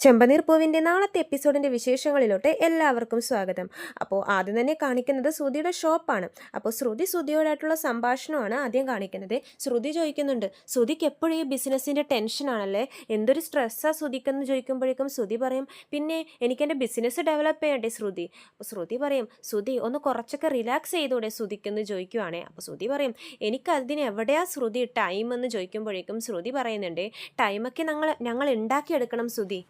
ചെമ്പനീർ പൂവിന്റെ നാളത്തെ എപ്പിസോഡിന്റെ വിശേഷങ്ങളിലോട്ട് എല്ലാവർക്കും സ്വാഗതം. അപ്പോൾ ആദ്യം തന്നെ കാണിക്കുന്നത് ശ്രുതിയുടെ ഷോപ്പാണ്. അപ്പോൾ ശ്രുതി ശ്രുതിയോടായിട്ടുള്ള സംഭാഷണമാണ് ആദ്യം കാണിക്കുന്നത്. ശ്രുതി ചോദിക്കുന്നുണ്ട് ശ്രുതിക്ക് എപ്പോഴും ഈ ബിസിനസ്സിന്റെ ടെൻഷനാണല്ലേ? എന്തൊരു സ്ട്രെസ്സാണ് ശ്രുതിക്കെന്ന് ചോദിക്കുമ്പോഴേക്കും ശ്രുതി പറയും പിന്നെ എനിക്ക് എന്റെ ബിസിനസ് ഡെവലപ്പ് ചെയ്യണ്ടേ ശ്രുതി? അപ്പോൾ ശ്രുതി പറയും ശ്രുതി ഒന്ന് കുറച്ചൊക്കെ റിലാക്സ് ചെയ്തൂടെ ശ്രുതിക്കെന്ന് ചോദിക്കുവാണേ. അപ്പോൾ ശ്രുതി പറയും എനിക്ക് അതിന് എവിടെയാ ശ്രുതി ടൈം എന്ന് ചോദിക്കുമ്പോഴേക്കും ശ്രുതി പറയുന്നുണ്ട് ടൈമൊക്കെ ഞങ്ങൾ ഞങ്ങൾ ഉണ്ടാക്കിയെടുക്കണം ശ്രുതി.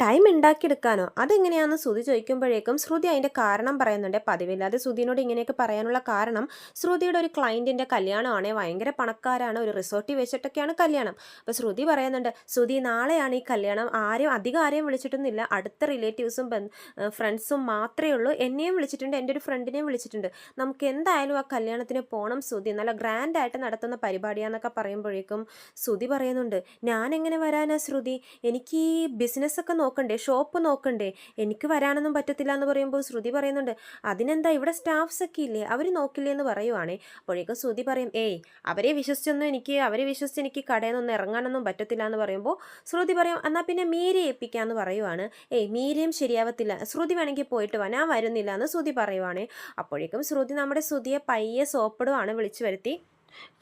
ടൈം ഉണ്ടാക്കിയെടുക്കാനോ അതെങ്ങനെയാണെന്ന് ശ്രുതി ചോദിക്കുമ്പോഴേക്കും ശ്രുതി അതിന്റെ കാരണം പറയുന്നുണ്ട്. പതിവില്ലാതെ ശ്രുതിനോട് ഇങ്ങനെയൊക്കെ പറയാനുള്ള കാരണം ശ്രുതിയുടെ ഒരു ക്ലയന്റിന്റെ കല്യാണമാണ്. ഭയങ്കര പണക്കാരാണ്. ഒരു റിസോർട്ടിൽ വെച്ചിട്ടൊക്കെയാണ് കല്യാണം. അപ്പോൾ ശ്രുതി പറയുന്നുണ്ട് ശ്രുതി നാളെയാണ് ഈ കല്യാണം. ആരും അധികം ആരെയും വിളിച്ചിട്ടൊന്നുമില്ല. അടുത്ത റിലേറ്റീവ്സും ഫ്രണ്ട്സും മാത്രമേ ഉള്ളൂ. എന്നെയും വിളിച്ചിട്ടുണ്ട്. എന്റെ ഒരു ഫ്രണ്ടിനെയും വിളിച്ചിട്ടുണ്ട്. നമുക്ക് എന്തായാലും ആ കല്യാണത്തിന് പോകണം ശ്രുതി. നല്ല ഗ്രാൻഡായിട്ട് നടത്തുന്ന പരിപാടിയാന്നൊക്കെ പറയുമ്പോഴേക്കും ശ്രുതി പറയുന്നുണ്ട് ഞാൻ എങ്ങനെ വരാനാ ശ്രുതി? എനിക്ക് ഈ ബിസിനസ്സൊക്കെ നോക്കണ്ടേ ഷോപ്പ് നോക്കണ്ടേ? എനിക്ക് വരാനൊന്നും പറ്റത്തില്ല എന്ന് പറയുമ്പോൾ ശ്രുതി പറയുന്നുണ്ട് അതിനെന്താ ഇവിടെ സ്റ്റാഫ്സ് ഒക്കെ ഇല്ലേ? അവർ നോക്കില്ലേ എന്ന് പറയുവാണേ. അപ്പോഴേക്കും ശ്രുതി പറയും ഏയ് അവരെ വിശ്വസിച്ചൊന്നും എനിക്ക് അവരെ വിശ്വസിച്ച് എനിക്ക് കടയിൽ നിന്ന് ഇറങ്ങാനൊന്നും പറ്റത്തില്ല എന്ന് പറയുമ്പോൾ ശ്രുതി പറയും എന്നാൽ പിന്നെ മീരെ ഏൽപ്പിക്കാമെന്ന് പറയുവാണ്. ഏയ് മീരയും ശരിയാവത്തില്ല. ശ്രുതി വേണമെങ്കിൽ പോയിട്ട് വാ ഞാൻ വരുന്നില്ല എന്ന് ശ്രുതി പറയുവാണേ. അപ്പോഴേക്കും ശ്രുതി നമ്മുടെ ശ്രുതിയെ പയ്യെ സോപ്പിടുവാണ് വിളിച്ചു വരുത്തി.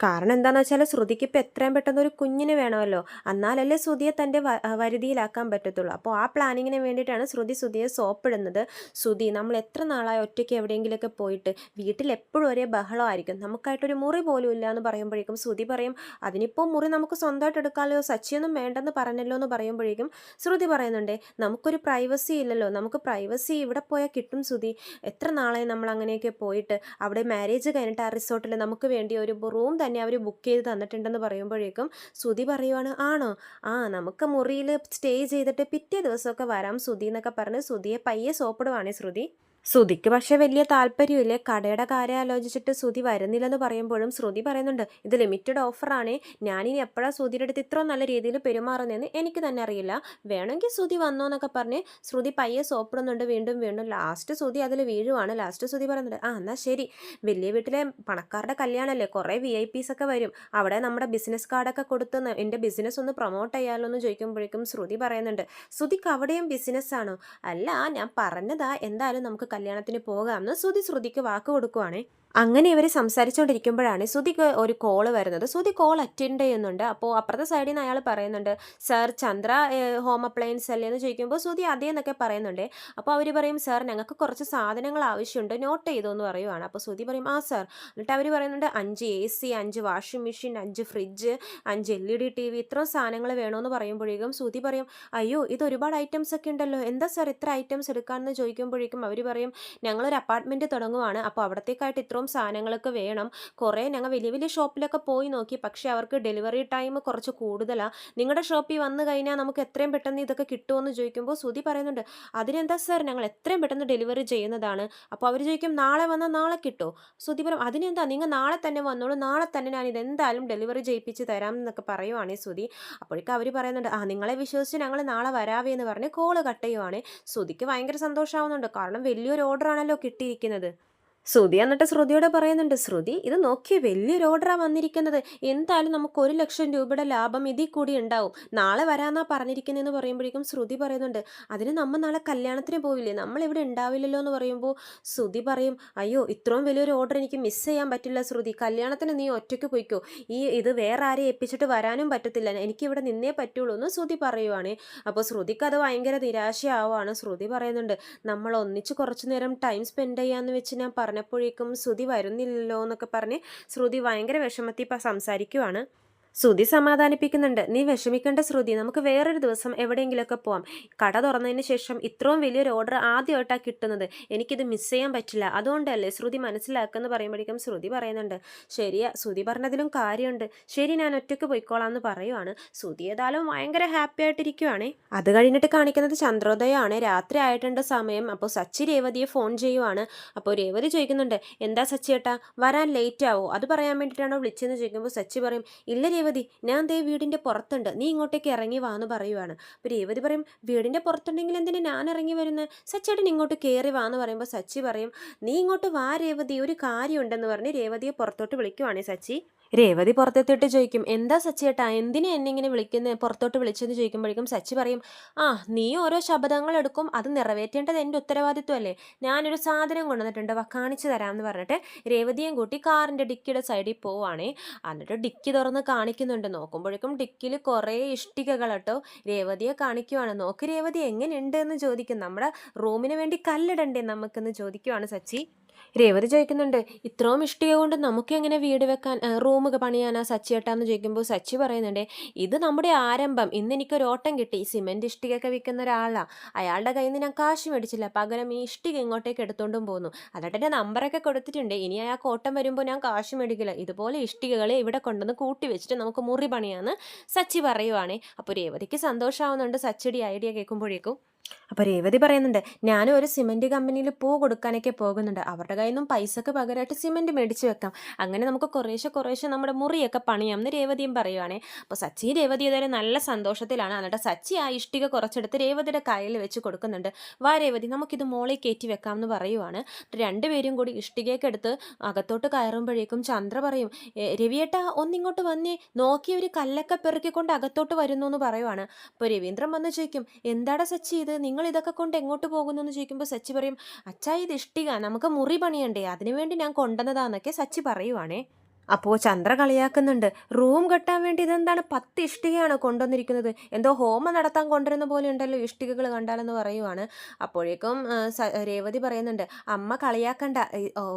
കാരണം എന്താണെന്ന് വെച്ചാൽ ശ്രുതിക്ക് ഇപ്പോൾ എത്രയും പെട്ടെന്ന് ഒരു കുഞ്ഞിന് വേണമല്ലോ. എന്നാലല്ലേ ശ്രുതിയെ തന്റെ വരുതിയിലാക്കാൻ പറ്റത്തുള്ളൂ. അപ്പോൾ ആ പ്ലാനിങ്ങിന് വേണ്ടിയിട്ടാണ് ശ്രുതി ശ്രുതിയെ സോപ്പിടുന്നത്. ശ്രുതി നമ്മൾ എത്ര നാളായി ഒറ്റയ്ക്ക് എവിടെയെങ്കിലുമൊക്കെ പോയിട്ട് വീട്ടിൽ എപ്പോഴും ഒരേ ബഹളമായിരിക്കും. നമുക്കായിട്ടൊരു മുറി പോലും ഇല്ല എന്ന് പറയുമ്പോഴേക്കും ശ്രുതി പറയും അതിനിപ്പോൾ മുറി നമുക്ക് സ്വന്തമായിട്ട് എടുക്കാമല്ലോ സച്ചിയൊന്നും വേണ്ടെന്ന് പറഞ്ഞല്ലോ എന്ന് പറയുമ്പോഴേക്കും ശ്രുതി പറയുന്നുണ്ട് നമുക്കൊരു പ്രൈവസി ഇല്ലല്ലോ. നമുക്ക് പ്രൈവസി ഇവിടെ പോയാൽ കിട്ടും ശ്രുതി. എത്ര നാളായി നമ്മൾ അങ്ങനെയൊക്കെ പോയിട്ട് അവിടെ മാരേജ് കഴിഞ്ഞിട്ട് ആ റിസോർട്ടിൽ നമുക്ക് വേണ്ടി ഒരു റൂം തന്നെ അവർ ബുക്ക് ചെയ്ത് തന്നിട്ടുണ്ടെന്ന് പറയുമ്പോഴേക്കും സുധി പറയുവാണ് ആണോ? ആ നമുക്ക് മുറിയിൽ സ്റ്റേ ചെയ്തിട്ട് പിറ്റേ ദിവസമൊക്കെ വരാം സുധി എന്നൊക്കെ പറഞ്ഞ് സുധിയെ പയ്യെ സോപ്പിടുവാണേ ശ്രുതി. ശ്രുതിക്ക് പക്ഷെ വലിയ താല്പര്യമില്ല. കടയുടെ കാര്യം ആലോചിച്ചിട്ട് ശ്രുതി വരുന്നില്ലെന്ന് പറയുമ്പോഴും ശ്രുതി പറയുന്നുണ്ട് ഇത് ലിമിറ്റഡ് ഓഫറാണ്. ഞാനിനി എപ്പോഴാ ശ്രുതിയുടെ അടുത്ത് ഇത്ര നല്ല രീതിയിൽ പെരുമാറുന്നതെന്ന് എനിക്ക് തന്നെ അറിയില്ല. വേണമെങ്കിൽ ശ്രുതി വന്നോ എന്നൊക്കെ പറഞ്ഞ് ശ്രുതി പയ്യെ സോപ്പിടുന്നുണ്ട്. വീണ്ടും വീണ്ടും ലാസ്റ്റ് ശ്രുതി അതിൽ വീഴുവാണ്. ലാസ്റ്റ് ശ്രുതി പറയുന്നുണ്ട് ആ എന്നാൽ ശരി. വലിയ വീട്ടിലെ പണക്കാരുടെ കല്യാണമല്ലേ കുറേ വി ഐ പീസ് ഒക്കെ വരും. അവിടെ നമ്മുടെ ബിസിനസ് കാർഡൊക്കെ കൊടുത്ത് എന്റെ ബിസിനസ് ഒന്ന് പ്രൊമോട്ട് ചെയ്യാമല്ലോ എന്ന് ചോദിക്കുമ്പോഴേക്കും ശ്രുതി പറയുന്നുണ്ട് ശ്രുതിക്ക് അവിടെയും ബിസിനസ്സാണോ അല്ല ഞാൻ പറഞ്ഞതാ. എന്തായാലും നമുക്ക് കല്യാണത്തിന് പോകാമെന്ന് ശ്രുതി ശ്രുതിക്ക് വാക്ക് കൊടുക്കുവാണേ. അങ്ങനെ ഇവർ സംസാരിച്ചുകൊണ്ടിരിക്കുമ്പോഴാണ് ശ്രുതിക്ക് ഒരു കോൾ വരുന്നത്. ശ്രുതി കോൾ അറ്റൻഡ് ചെയ്യുന്നുണ്ട്. അപ്പോൾ അപ്പുറത്തെ സൈഡിൽ നിന്ന് അയാൾ പറയുന്നുണ്ട് സർ ചന്ദ്ര ഹോം അപ്ലയൻസ് അല്ലേ? എന്ന് ചോദിക്കുമ്പോൾ ശ്രുതി അതേ എന്നൊക്കെ പറയുന്നുണ്ട്. അപ്പോൾ അവർ പറയും സർ ഞങ്ങൾക്ക് കുറച്ച് സാധനങ്ങൾ ആവശ്യമുണ്ട്. നോട്ട് ചെയ്തു എന്ന് പറയുവാണ്. അപ്പോൾ ശ്രുതി പറയും ആ സർ എന്നിട്ട് അവർ പറയുന്നുണ്ട് അഞ്ച് എ സി അഞ്ച് വാഷിംഗ് മെഷീൻ അഞ്ച് ഫ്രിഡ്ജ് അഞ്ച് L E D T V ഇത്രയും സാധനങ്ങൾ വേണമെന്ന് പറയുമ്പോഴേക്കും ശ്രുതി പറയും അയ്യോ ഇത് ഒരുപാട് ഐറ്റംസ് ഒക്കെ ഉണ്ടല്ലോ. എന്താ സർ ഇത്ര ഐറ്റംസ് എടുക്കാമെന്ന് ചോദിക്കുമ്പോഴേക്കും അവർ പറയും ഞങ്ങളൊരു അപ്പാർട്ട്മെന്റ് തുടങ്ങുവാണ്. അപ്പോൾ അവിടത്തേക്കായിട്ട് ഇത്രയും സാധനങ്ങളൊക്കെ വേണം. കുറേ ഞങ്ങൾ വലിയ വലിയ ഷോപ്പിലൊക്കെ പോയി നോക്കി. പക്ഷേ അവർക്ക് ഡെലിവറി ടൈം കുറച്ച് കൂടുതലാണ് നിങ്ങളുടെ ഷോപ്പിൽ വന്നു കഴിഞ്ഞാൽ നമുക്ക് എത്രയും പെട്ടെന്ന് ഇതൊക്കെ കിട്ടുമെന്ന് ചോദിക്കുമ്പോൾ സുധി പറയുന്നുണ്ട് അതിനെന്താ സാർ ഞങ്ങൾ എത്രയും പെട്ടെന്ന് ഡെലിവറി ചെയ്യുന്നതാണ്. അപ്പോൾ അവർ ചോദിക്കും നാളെ വന്നാൽ നാളെ കിട്ടുമോ സുധി പറയും അതിനെന്താ? നിങ്ങൾ നാളെ തന്നെ വന്നോളൂ. നാളെ തന്നെ ഞാൻ ഇതെന്തായാലും ഡെലിവറി ചെയ്യിപ്പിച്ച് തരാം എന്നൊക്കെ പറയുവാണേ സുധി. അപ്പോഴേക്കും അവർ പറയുന്നുണ്ട് ആ നിങ്ങളെ വിശ്വസിച്ച് ഞങ്ങൾ നാളെ വരാവേ എന്ന് പറഞ്ഞ് കോൾ കട്ട് ചെയ്യുവാണേ. സുധിക്ക് ഭയങ്കര സന്തോഷമാവുന്നുണ്ട് കാരണം വലിയൊരു ഓർഡർ ആണല്ലോ കിട്ടിയിരിക്കുന്നത്. ശ്രുതി എന്നിട്ട് ശ്രുതിയോട് പറയുന്നുണ്ട് ശ്രുതി ഇത് നോക്കിയേ വലിയൊരു ഓർഡറാണ് വന്നിരിക്കുന്നത്. എന്തായാലും നമുക്ക് ഒരു ലക്ഷം രൂപയുടെ ലാഭം ഇതിൽ കൂടി ഉണ്ടാവും. നാളെ വരാന്നാ പറഞ്ഞിരിക്കുന്നതെന്ന് പറയുമ്പോഴേക്കും ശ്രുതി പറയുന്നുണ്ട് അതിന് നമ്മൾ നാളെ കല്യാണത്തിന് പോവില്ലേ? നമ്മൾ ഇവിടെ ഉണ്ടാവില്ലല്ലോ എന്ന് പറയുമ്പോൾ ശ്രുതി പറയും അയ്യോ ഇത്രയും വലിയൊരു ഓർഡർ എനിക്ക് മിസ് ചെയ്യാൻ പറ്റില്ല ശ്രുതി. കല്യാണത്തിന് നീ ഒറ്റയ്ക്ക് പോയിക്കോ. ഈ ഇത് വേറെ ആരെ ഏൽപ്പിച്ചിട്ട് വരാനും പറ്റത്തില്ല. എനിക്ക് ഇവിടെ നിന്നേ പറ്റുള്ളൂ എന്ന് ശ്രുതി പറയുവാണ്. അപ്പോൾ ശ്രുതിക്ക് അത് ഭയങ്കര നിരാശയാവുകയാണ് ശ്രുതി പറയുന്നുണ്ട് നമ്മൾ ഒന്നിച്ച് കുറച്ചു നേരം ടൈം സ്പെൻഡ് ചെയ്യാന്ന് വെച്ച് ഞാൻ പറഞ്ഞപ്പോഴേക്കും ശ്രുതി വരുന്നില്ലല്ലോ എന്നൊക്കെ പറഞ്ഞ് ശ്രുതി ഭയങ്കര വിഷമത്തിൽ സംസാരിക്കുവാണ്. ശ്രുതി സമാധാനിപ്പിക്കുന്നുണ്ട്. നീ വിഷമിക്കേണ്ട ശ്രുതി നമുക്ക് വേറൊരു ദിവസം എവിടെയെങ്കിലുമൊക്കെ പോവാം. കട തുറന്നതിന് ശേഷം ഇത്രയും വലിയൊരു ഓർഡർ ആദ്യമായിട്ടാണ് കിട്ടുന്നത്. എനിക്കിത് മിസ് ചെയ്യാൻ പറ്റില്ല. അതുകൊണ്ടല്ലേ ശ്രുതി മനസ്സിലാക്കുമെന്ന് പറയുമ്പോഴേക്കും ശ്രുതി പറയുന്നുണ്ട് ശരിയാ ശ്രുതി പറഞ്ഞതിലും കാര്യമുണ്ട്. ശരി ഞാൻ ഒറ്റയ്ക്ക് പോയിക്കോളാം എന്ന് പറയുവാണ്. ശ്രുതി ഏതായാലും ഭയങ്കര ഹാപ്പി ആയിട്ടിരിക്കുവാണേ. അത് കഴിഞ്ഞിട്ട് കാണിക്കുന്നത് ചന്ദ്രോദയമാണ് രാത്രി ആയിട്ടുണ്ട് സമയം. അപ്പോൾ സച്ചി രേവതിയെ ഫോൺ ചെയ്യുവാണ്. അപ്പോൾ രേവതി ചോദിക്കുന്നുണ്ട് എന്താ സച്ചി ഏട്ടാ? വരാൻ ലേറ്റ് ആവോ? അത് പറയാൻ വേണ്ടിയിട്ടാണോ വിളിച്ചതെന്ന് ചോദിക്കുമ്പോൾ സച്ചി പറയും ഇല്ല രേവതി ഞാൻ ദേ വീടിന്റെ പുറത്തുണ്ട്. നീ ഇങ്ങോട്ടേക്ക് ഇറങ്ങി വാ എന്ന് പറയുവാണ്. അപ്പോൾ രേവതി പറയും വീടിന്റെ പുറത്തുണ്ടെങ്കിൽ എന്തിനാ ഞാൻ ഇറങ്ങി വരുന്നത് സച്ചേട്ടൻ ഇങ്ങോട്ട് കയറി വാ എന്ന് പറയുമ്പോൾ സച്ചി പറയും നീ ഇങ്ങോട്ട് വാ രേവതി ഒരു കാര്യമുണ്ടെന്ന് പറഞ്ഞ് രേവതിയെ പുറത്തോട്ട് വിളിക്കുവാണേ സച്ചി. രേവതി പുറത്തെത്തിയിട്ട് ചോദിക്കും എന്താ സച്ചിയേട്ടാ? എന്തിനാ എന്നെ ഇങ്ങനെ വിളിക്കുന്നത് പുറത്തോട്ട് വിളിച്ചെന്ന് ചോദിക്കുമ്പോഴേക്കും സച്ചി പറയും ആ നീ ഓരോ ശബ്ദങ്ങൾ എടുക്കും അത് നിറവേറ്റേണ്ടത് എന്റെ ഉത്തരവാദിത്വമല്ലേ? ഞാനൊരു സാധനം കൊണ്ടുവന്നിട്ടുണ്ട് വാ കാണിച്ചു തരാമെന്ന് പറഞ്ഞിട്ട് രേവതിയും കൂട്ടി കാറിന്റെ ഡിക്കിയുടെ സൈഡിൽ പോവാണേ. എന്നിട്ട് ഡിക്കി തുറന്ന് കാണിക്കുന്നുണ്ട്. നോക്കുമ്പോഴേക്കും ഡിക്കിയിൽ കുറേ ഇഷ്ടികകൾ കേട്ടോ രേവതിയെ കാണിക്കുവാണ്. നോക്ക് രേവതി എങ്ങനെയുണ്ട് എന്ന് ചോദിക്കും. നമ്മുടെ റൂമിന് വേണ്ടി കല്ലിടണ്ടേ നമുക്കെന്ന് ചോദിക്കുവാണ് സച്ചി. രേവതി ചോദിക്കുന്നുണ്ട് ഇത്രയും ഇഷ്ടിക കൊണ്ട് നമുക്ക് എങ്ങനെ വീട് വെക്കാൻ റൂം പണിയാനാ സച്ചിയേട്ടാന്ന് ചോദിക്കുമ്പോൾ സച്ചി പറയുന്നുണ്ട് ഇത് നമ്മുടെ ആരംഭം. ഇന്ന് എനിക്കൊരു ഓട്ടം കിട്ടി. സിമെന്റ് ഇഷ്ടികയൊക്കെ വിൽക്കുന്ന ഒരാളാണ് അയാളുടെ കയ്യിൽ നിന്ന് ഞാൻ കാശ് മേടിച്ചില്ല. പകരം ഈ ഇഷ്ടിക ഇങ്ങോട്ടേക്ക് എടുത്തോണ്ടും പോന്നു. അതായിട്ട് എന്റെ നമ്പറൊക്കെ കൊടുത്തിട്ടുണ്ട്. ഇനി അയാൾക്ക് ഓട്ടം വരുമ്പോൾ ഞാൻ കാശ് മേടിക്കില്ല. ഇതുപോലെ ഇഷ്ടികകളെ ഇവിടെ കൊണ്ടുവന്ന് കൂട്ടി വെച്ചിട്ട് നമുക്ക് മുറി പണിയാന്ന് സച്ചി പറയുവാണേ. അപ്പോൾ രേവതിക്ക് സന്തോഷമാവുന്നുണ്ട് സച്ചിയുടെ ഐഡിയ കേൾക്കുമ്പോഴേക്കും. അപ്പോൾ രേവതി പറയുന്നുണ്ട് ഞാനും ഒരു സിമെന്റ് കമ്പനിയിൽ പൂ കൊടുക്കാനൊക്കെ പോകുന്നുണ്ട്. അവരുടെ കയ്യിൽ നിന്നും പൈസക്ക് പകരമായിട്ട് സിമെന്റ് മേടിച്ച് വെക്കാം. അങ്ങനെ നമുക്ക് കുറേശ്ശെ കുറേശ്ശെ നമ്മുടെ മുറിയൊക്കെ പണിയാം എന്ന് രേവതിയും പറയുവാണേ. അപ്പോൾ സച്ചി രേവതി ഇതുവരെ നല്ല സന്തോഷത്തിലാണ്. എന്നിട്ട് സച്ചി ആ ഇഷ്ടിക കുറച്ചെടുത്ത് രേവതിയുടെ കയ്യിൽ വെച്ച് കൊടുക്കുന്നുണ്ട്. വാ രേവതി നമുക്കിത് മോളിൽ കയറ്റി വെക്കാം എന്ന് പറയുവാണ് രണ്ടുപേരും കൂടി ഇഷ്ടികയൊക്കെ എടുത്ത് അകത്തോട്ട് കയറുമ്പോഴേക്കും ചന്ദ്ര പറയും "ഏ, രവിയേട്ട ഒന്നിങ്ങോട്ട് വന്നേ. നോക്കി ഒരു കല്ലൊക്കെ പെറുക്കിക്കൊണ്ട് അകത്തോട്ട് വരുന്നു എന്ന് പറയുവാണ്. അപ്പോൾ രവീന്ദ്രൻ വന്ന് ചോദിക്കും എന്താടാ സച്ചി ഇത്? നിങ്ങൾ ഇതൊക്കെ കൊണ്ട് എങ്ങോട്ട് പോകുന്നു എന്ന് ചോദിക്കുമ്പോൾ സച്ചി പറയും അച്ഛാ ഇത് ഇഷ്ടിക. നമുക്ക് മുറി പണിയണ്ടേ. അതിനുവേണ്ടി ഞാൻ കൊണ്ടുവന്നതാന്നൊക്കെ സച്ചി പറയുവാണേ. അപ്പോൾ ചന്ദ്ര കളിയാക്കുന്നുണ്ട്. റൂം കെട്ടാൻ വേണ്ടി ഇതെന്താണ് പത്ത് ഇഷ്ടികയാണ് കൊണ്ടുവന്നിരിക്കുന്നത്? എന്തോ ഹോമം നടത്താൻ കൊണ്ടുവരുന്ന പോലെ ഉണ്ടല്ലോ ഇഷ്ടികകൾ കണ്ടാലെന്ന് പറയുവാണ്. അപ്പോഴേക്കും രേവതി പറയുന്നുണ്ട് അമ്മ കളിയാക്കണ്ട.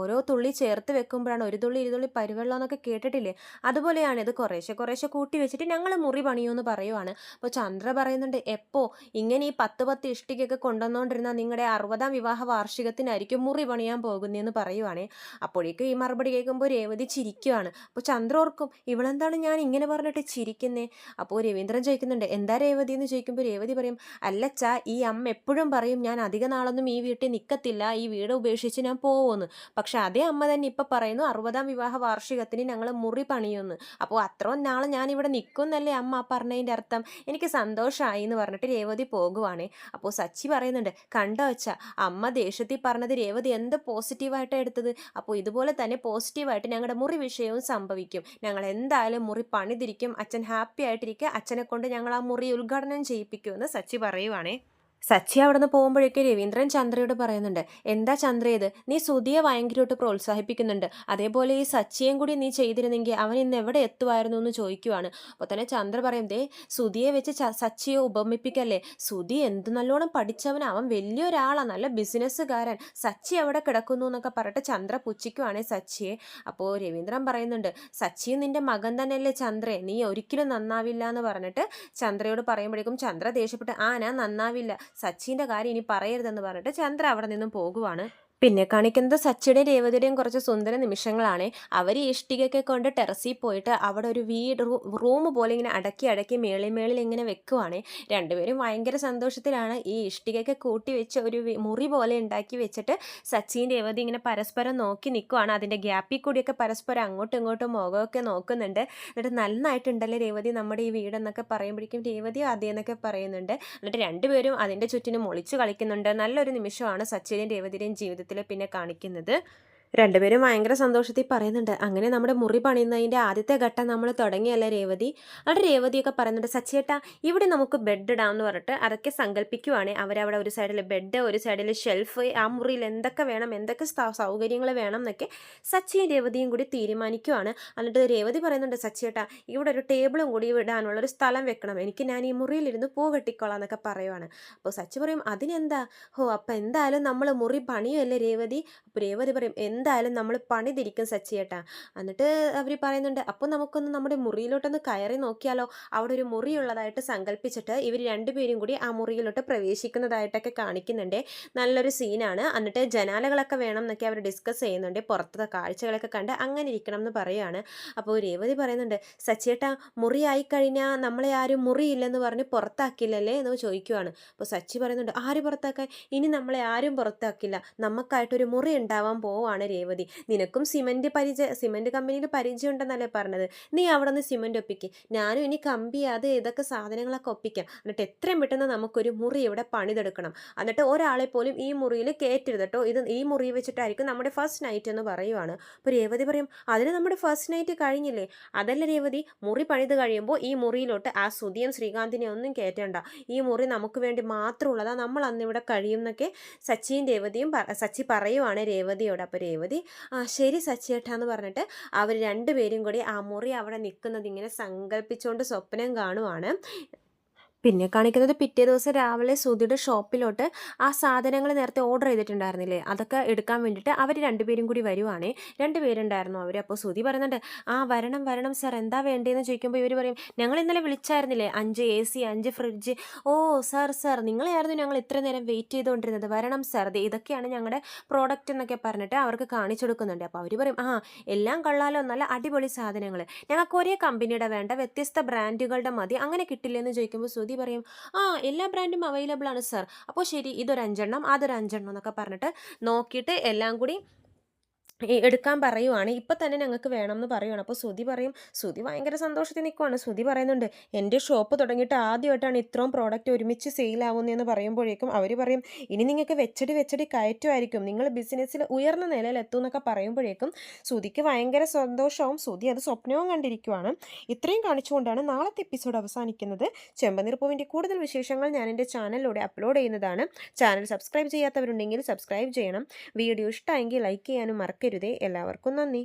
ഓരോ തുള്ളി ചേർത്ത് വെക്കുമ്പോഴാണ് ഒരു തുള്ളി ഇരുതുള്ളി പരിവെള്ളം എന്നൊക്കെ കേട്ടിട്ടില്ലേ? അതുപോലെയാണ് ഇത് കുറേശ്ശെ കുറേശ്ശെ കൂട്ടി വെച്ചിട്ട് ഞങ്ങൾ മുറി പണിയുമെന്ന് പറയുവാണ്. അപ്പോൾ ചന്ദ്ര പറയുന്നുണ്ട് എപ്പോൾ ഇങ്ങനെ ഈ പത്ത് പത്ത് ഇഷ്ടികയൊക്കെ കൊണ്ടുവന്നുകൊണ്ടിരുന്ന നിങ്ങളുടെ അറുപതാം വിവാഹ വാർഷികത്തിനായിരിക്കും മുറി പണിയാൻ പോകുന്നതെന്ന് പറയുവാണേ. അപ്പോഴേക്കും ഈ മറുപടി കേൾക്കുമ്പോൾ രേവതി ചിരിക്കുവാണ്. അപ്പോൾ ചന്ദ്ര ഓർക്കും ഇവളെന്താണ് ഞാൻ ഇങ്ങനെ പറഞ്ഞിട്ട് ചിരിക്കുന്നേ? അപ്പോൾ രവീന്ദ്രൻ ചോദിക്കുന്നുണ്ട് എന്താ രേവതി? എന്ന് ചോദിക്കുമ്പോൾ രേവതി പറയും അല്ലച്ചാ ഈ അമ്മ എപ്പോഴും പറയും ഞാൻ അധിക നാളൊന്നും ഈ വീട്ടിൽ നിൽക്കത്തില്ല ഈ വീട് ഉപേക്ഷിച്ച് ഞാൻ പോവുമെന്ന് പക്ഷെ അതേ അമ്മ തന്നെ ഇപ്പം പറയുന്നു അറുപതാം വിവാഹ വാർഷികത്തിന് ഞങ്ങൾ മുറി പണിയുമെന്ന് അപ്പോൾ അത്രയും നാൾ ഞാൻ ഇവിടെ നിൽക്കുന്നല്ലേ അമ്മ പറഞ്ഞതിന്റെ അർത്ഥം? എനിക്ക് സന്തോഷമായി എന്ന് പറഞ്ഞിട്ട് രേവതി പോകുവാണേ. അപ്പോൾ സച്ചി പറയുന്നുണ്ട് കണ്ടോ വെച്ചാ അമ്മ ദേഷ്യത്തിൽ പറഞ്ഞത് രേവതി എന്ത് പോസിറ്റീവായിട്ടാണ് എടുത്തത്? അപ്പോൾ ഇതുപോലെ തന്നെ പോസിറ്റീവായിട്ട് ഞങ്ങളുടെ മുറി വിഷയവും സംഭവിക്കും. ഞങ്ങൾ എന്തായാലും മുറി പണിതിരിക്കും. അച്ഛൻ ഹാപ്പി ആയിട്ടിരിക്കുക. അച്ഛനെ കൊണ്ട് ഞങ്ങൾ ആ മുറി ഉദ്ഘാടനം ചെയ്യിപ്പിക്കുമെന്ന് സച്ചി പറയുവാണേ. സച്ചി അവിടെ നിന്ന് പോകുമ്പോഴേക്കും രവീന്ദ്രൻ ചന്ദ്രയോട് പറയുന്നുണ്ട് എന്താ ചന്ദ്ര ഇത്? നീ സുധിയെ ഭയങ്കരമായിട്ട് പ്രോത്സാഹിപ്പിക്കുന്നുണ്ട്. അതേപോലെ ഈ സച്ചിയും കൂടി നീ ചെയ്തിരുന്നെങ്കിൽ അവൻ ഇന്ന് എവിടെ എത്തുമായിരുന്നു എന്ന് ചോദിക്കുവാണ്. അപ്പോൾ തന്നെ ചന്ദ്ര പറയും ദേ സുധിയെ വെച്ച് സച്ചിയെ ഉപമിപ്പിക്കല്ലേ? സുധി എന്ത് നല്ലോണം പഠിച്ചവൻ അവൻ വലിയൊരാളാണ് നല്ല ബിസിനസ്സുകാരൻ. സച്ചി എവിടെ കിടക്കുന്നു എന്നൊക്കെ പറഞ്ഞിട്ട് ചന്ദ്ര പുച്ഛിക്കുവാണേ സച്ചിയെ. അപ്പോൾ രവീന്ദ്രൻ പറയുന്നുണ്ട് സച്ചിയും നിന്റെ മകൻ തന്നെയല്ലേ ചന്ദ്രേ. നീ ഒരിക്കലും നന്നാവില്ല എന്ന് പറഞ്ഞിട്ട് ചന്ദ്രയോട് പറയുമ്പോഴേക്കും ചന്ദ്ര ദേഷ്യപ്പെട്ട് ആ ഞാൻ നന്നാവില്ല. സച്ചിന്റെ കാര്യം ഇനി പറയരുതെന്ന് പറഞ്ഞിട്ട് ചന്ദ്ര അവിടെ നിന്നും പോകുവാണ്. പിന്നെ കാണിക്കുന്നത് സച്ചിയുടെയും രേവതിയുടെയും കുറച്ച് സുന്ദര നിമിഷങ്ങളാണ്. അവർ ഇഷ്ടികയൊക്കെ കൊണ്ട് ടെറസിൽ പോയിട്ട് അവിടെ ഒരു വീട് റൂം പോലെ ഇങ്ങനെ അടക്കി അടക്കി മേളിൽ മേളിൽ ഇങ്ങനെ വെക്കുവാണ്. രണ്ടുപേരും ഭയങ്കര സന്തോഷത്തിലാണ്. ഈ ഇഷ്ടികയൊക്കെ കൂട്ടി വെച്ച് ഒരു മുറി പോലെ ഉണ്ടാക്കി വെച്ചിട്ട് സച്ചിൻ രേവതി ഇങ്ങനെ പരസ്പരം നോക്കി നിൽക്കുവാണ് അതിന്റെ ഗ്യാപ്പിൽ കൂടിയൊക്കെ പരസ്പരം അങ്ങോട്ടും ഇങ്ങോട്ടും മുഖമൊക്കെ നോക്കുന്നുണ്ട്. എന്നിട്ട് നന്നായിട്ടുണ്ടല്ലേ രേവതി നമ്മുടെ ഈ വീടെന്നൊക്കെ പറയുമ്പോഴേക്കും രേവതി അതേന്നൊക്കെ പറയുന്നുണ്ട്. എന്നിട്ട് രണ്ടുപേരും അതിന്റെ ചുറ്റിനും ഒളിച്ചു കളിക്കുന്നുണ്ട്. നല്ലൊരു നിമിഷമാണ് സച്ചിന്റെയും രേവതിയുടെയും ജീവിതത്തിൽ പിന്നെ കാണിക്കുന്നത്. രണ്ടുപേരും ഭയങ്കര സന്തോഷത്തിൽ പറയുന്നുണ്ട്. അങ്ങനെ നമ്മുടെ മുറി പണിയുന്നതിന്റെ ആദ്യത്തെ ഘട്ടം നമ്മൾ തുടങ്ങിയല്ലേ രേവതി? അവിടെ രേവതിയൊക്കെ പറയുന്നുണ്ട് സച്ചേട്ട ഇവിടെ നമുക്ക് ബെഡ് ഇടാം എന്ന് പറഞ്ഞിട്ട് അതൊക്കെ സങ്കല്പിക്കുവാണ്. അവരവിടെ ഒരു സൈഡിൽ ബെഡ് ഒരു സൈഡിൽ ഷെൽഫ് ആ മുറിയിൽ എന്തൊക്കെ വേണം എന്തൊക്കെ സൗകര്യങ്ങൾ വേണം എന്നൊക്കെ സച്ചിയും രേവതിയും കൂടി തീരുമാനിക്കുവാണ്. എന്നിട്ട് രേവതി പറയുന്നുണ്ട് സച്ചേട്ട ഇവിടെ ഒരു ടേബിളും കൂടി ഇടാനുള്ള ഒരു സ്ഥലം വെക്കണം. എനിക്ക് ഞാൻ ഈ മുറിയിലിരുന്ന് പൂ കെട്ടിക്കോളാം എന്നൊക്കെ പറയുവാണ്. അപ്പോൾ സച്ചി പറയും അതിനെന്താ? ഓ അപ്പം എന്തായാലും നമ്മൾ മുറി പണിയുമല്ലേ രേവതി? അപ്പോൾ രേവതി പറയും എന്തായാലും നമ്മൾ പണിതിരിക്കും സച്ചിയേട്ടാ എന്നിട്ട് അവർ പറയുന്നുണ്ട് അപ്പോൾ നമുക്കൊന്ന് നമ്മുടെ മുറിയിലോട്ടൊന്ന് കയറി നോക്കിയാലോ? അവിടെ ഒരു മുറിയുള്ളതായിട്ട് സങ്കല്പിച്ചിട്ട് ഇവർ രണ്ടുപേരും കൂടി ആ മുറിയിലോട്ട് പ്രവേശിക്കുന്നതായിട്ടൊക്കെ കാണിക്കുന്നുണ്ട്. നല്ലൊരു സീനാണ്. എന്നിട്ട് ജനാലകളൊക്കെ വേണം എന്നൊക്കെ അവർ ഡിസ്കസ് ചെയ്യുന്നുണ്ട്. പുറത്തത്തെ കാഴ്ചകളൊക്കെ കണ്ട് അങ്ങനെ ഇരിക്കണം എന്ന് പറയുകയാണ് അപ്പോൾ രേവതി പറയുന്നുണ്ട് സച്ചിയേട്ടാ മുറിയായി കഴിഞ്ഞാൽ നമ്മളെ ആരും മുറിയില്ലെന്ന് പറഞ്ഞ് പുറത്താക്കില്ലല്ലേ എന്ന് ചോദിക്കുവാണ്. അപ്പോൾ സച്ചി പറയുന്നുണ്ട് ആര് പുറത്താക്കാൻ? ഇനി നമ്മളെ ആരും പുറത്താക്കില്ല. നമുക്കായിട്ടൊരു മുറി ഉണ്ടാവാൻ പോവാണ് രേവതി നിനക്കും സിമന്റ് പരിചയ സിമന്റ് കമ്പനിയിൽ പരിചയം ഉണ്ടെന്നല്ലേ പറഞ്ഞത്? നീ അവിടെ നിന്ന് സിമന്റ് ഒപ്പിക്ക്. ഞാനും ഇനി കമ്പി അത് ഇതൊക്കെ സാധനങ്ങളൊക്കെ ഒപ്പിക്കാം. എന്നിട്ട് എത്രയും പെട്ടെന്ന് നമുക്കൊരു മുറി ഇവിടെ പണിതെടുക്കണം. എന്നിട്ട് ഒരാളെ പോലും ഈ മുറിയിൽ കയറ്റരുത് കേട്ടോ ഇത് ഈ മുറി വെച്ചിട്ടായിരിക്കും നമ്മുടെ ഫസ്റ്റ് നൈറ്റ് എന്ന് പറയുവാണ്. അപ്പോൾ രേവതി പറയും അതിന് നമ്മുടെ ഫസ്റ്റ് നൈറ്റ് കഴിഞ്ഞില്ലേ? അതല്ല രേവതി? മുറി പണിത് കഴിയുമ്പോൾ ഈ മുറിയിലോട്ട് ആ സുധിയും ശ്രീകാന്തിനെ ഒന്നും കയറ്റണ്ട. ഈ മുറി നമുക്ക് വേണ്ടി മാത്രമുള്ളതാണ് നമ്മൾ അന്ന് ഇവിടെ കഴിയും എന്നൊക്കെ സച്ചിയും രേവതിയും സച്ചി പറയുവാണ് രേവതിയോട്. അപ്പോൾ രേവതി ആ ശരി സച്ചിയേട്ടാ എന്ന് പറഞ്ഞിട്ട് അവർ രണ്ടുപേരും കൂടി ആ മുറി അവിടെ നിൽക്കുന്നത് ഇങ്ങനെ സങ്കല്പിച്ചുകൊണ്ട് സ്വപ്നം കാണുവാണ്. പിന്നെ കാണിക്കുന്നത് പിറ്റേ ദിവസം രാവിലെ സുധിയുടെ ഷോപ്പിലോട്ട് ആ സാധനങ്ങൾ നേരത്തെ ഓർഡർ ചെയ്തിട്ടുണ്ടായിരുന്നില്ലേ? അതൊക്കെ എടുക്കാൻ വേണ്ടിയിട്ട് അവർ രണ്ടുപേരും കൂടി വരുവാണേ. രണ്ടുപേരുണ്ടായിരുന്നു അവർ അപ്പോൾ സുധി പറയുന്നുണ്ട് ആ വരണം വരണം സാർ. എന്താ വേണ്ടതെന്ന് ചോദിക്കുമ്പോൾ ഇവർ പറയും ഞങ്ങൾ ഇന്നലെ വിളിച്ചായിരുന്നില്ലേ? അഞ്ച് എ സി അഞ്ച് ഫ്രിഡ്ജ്. ഓ സാർ സാർ. നിങ്ങളെയായിരുന്നു ഞങ്ങൾ ഇത്ര നേരം വെയിറ്റ് ചെയ്തുകൊണ്ടിരുന്നത്. വരണം സാർ. ഇതൊക്കെയാണ് ഞങ്ങളുടെ പ്രോഡക്റ്റ് എന്നൊക്കെ പറഞ്ഞിട്ട് അവർക്ക് കാണിച്ചു കൊടുക്കുന്നുണ്ട്. അപ്പോൾ അവർ പറയും ആ എല്ലാം കൊള്ളാലോ. നല്ല അടിപൊളി സാധനങ്ങൾ. ഞങ്ങൾക്ക് ഒരേ കമ്പനിയുടെ വേണ്ട. വ്യത്യസ്ത ബ്രാൻഡുകളുടെ മതി. അങ്ങനെ കിട്ടില്ലെന്ന് ചോദിക്കുമ്പോൾ സുധി പറയും ആ എല്ലാ ബ്രാൻഡും അവൈലബിൾ ആണ് സർ. അപ്പോൾ ശരി ഇതൊരു അഞ്ചെണ്ണം അതൊരു അഞ്ചെണ്ണം എന്നൊക്കെ പറഞ്ഞിട്ട് നോക്കിയിട്ട് എല്ലാം കൂടി എടുക്കാൻ പറയുവാണ്. ഇപ്പം തന്നെ ഞങ്ങൾക്ക് വേണം എന്ന് പറയുവാണ്. അപ്പോൾ ശ്രുതി പറയും ശ്രുതി ഭയങ്കര സന്തോഷത്തിൽ നിൽക്കുവാണ്. ശ്രുതി പറയുന്നുണ്ട് എന്റെ ഷോപ്പ് തുടങ്ങിയിട്ട് ആദ്യമായിട്ടാണ് ഇത്രയും പ്രോഡക്റ്റ് ഒരുമിച്ച് സെയിലാവുന്നതെന്ന് പറയുമ്പോഴേക്കും അവർ പറയും ഇനി നിങ്ങൾക്ക് വെച്ചടി വെച്ചടി കയറ്റുമായിരിക്കും. നിങ്ങൾ ബിസിനസ്സിൽ ഉയർന്ന നിലയിൽ എത്തും എന്നൊക്കെ പറയുമ്പോഴേക്കും ശ്രുതിക്ക് ഭയങ്കര സന്തോഷവും ശ്രുതി അത് സ്വപ്നവും കണ്ടിരിക്കുവാണ്. ഇത്രയും കാണിച്ചുകൊണ്ടാണ് നാളത്തെ എപ്പിസോഡ് അവസാനിക്കുന്നത്. ചെമ്പനീർ പൂവിന്റെ കൂടുതൽ വിശേഷങ്ങൾ ഞാൻ എന്റെ ചാനലിലൂടെ അപ്ലോഡ് ചെയ്യുന്നതാണ്. ചാനൽ സബ്സ്ക്രൈബ് ചെയ്യാത്തവരുണ്ടെങ്കിൽ സബ്സ്ക്രൈബ് ചെയ്യണം. വീഡിയോ ഇഷ്ടമെങ്കിൽ ലൈക്ക് ചെയ്യാനും മറക്കരുതേ എല്ലാവർക്കും നന്ദി.